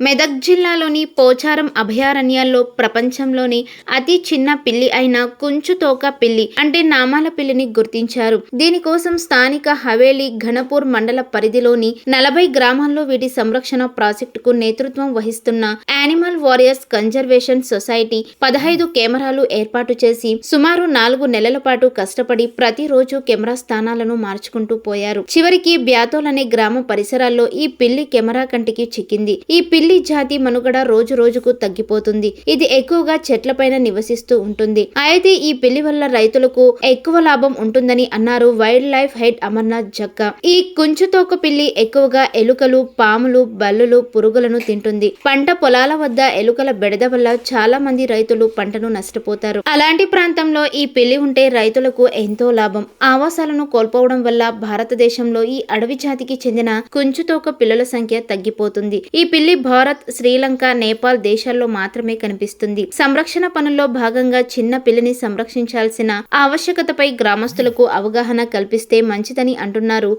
మెదక్ జిల్లాలోని పోచారం అభయారణ్యాల్లో ప్రపంచంలోని అతి చిన్న పిల్లి అయిన కుంచుతోక పిల్లి అంటే నామాల పిల్లిని గుర్తించారు. దీనికోసం స్థానిక హవేలీ ఘనపూర్ మండల పరిధిలోని నలభై గ్రామాల్లో వీటి సంరక్షణ ప్రాజెక్టుకు నేతృత్వం వహిస్తున్న యానిమల్ వారియర్స్ కన్జర్వేషన్ సొసైటీ పదహైదు కెమెరాలు ఏర్పాటు చేసి సుమారు నాలుగు నెలల పాటు కష్టపడి ప్రతిరోజు కెమెరా స్థానాలను మార్చుకుంటూ పోయారు. చివరికి బ్యాతోల్ అనే గ్రామ పరిసరాల్లో ఈ పిల్లి కెమెరా కంటికి చిక్కింది. ఈ పిల్లి జాతి మనుగడ రోజు రోజుకు తగ్గిపోతుంది. ఇది ఎక్కువగా చెట్లపైన నివసిస్తూ ఉంటుంది. అయితే ఈ పిల్లి వల్ల రైతులకు ఎక్కువ లాభం ఉంటుందని అన్నారు wildlife head Amarnath Jakka ఈ కుంచుతోక పిల్లి ఎక్కువగా ఎలుకలు పాములు బల్లులు పురుగులను తింటుంది. పంట పొలాల వద్ద ఎలుకల బెడద వల్ల చాలా మంది రైతులు పంటను నష్టపోతారు. అలాంటి ప్రాంతంలో ఈ పిల్లి ఉంటే రైతులకు ఎంతో లాభం. ఆవాసాలను కోల్పోవడం వల్ల భారతదేశంలో ఈ అడవి జాతికి చెందిన కుంచుతోక పిల్లల సంఖ్య తగ్గిపోతుంది. ఈ పిల్లి భారత్ శ్రీలంక నేపాల్ దేశాల్లో మాత్రమే కనిపిస్తుంది. సంరక్షణ పనుల్లో భాగంగా చిన్న పిల్లిని సంరక్షించాల్సిన ఆవశ్యకతపై గ్రామస్తులకు అవగాహన కల్పిస్తే మంచిదని అంటున్నారు.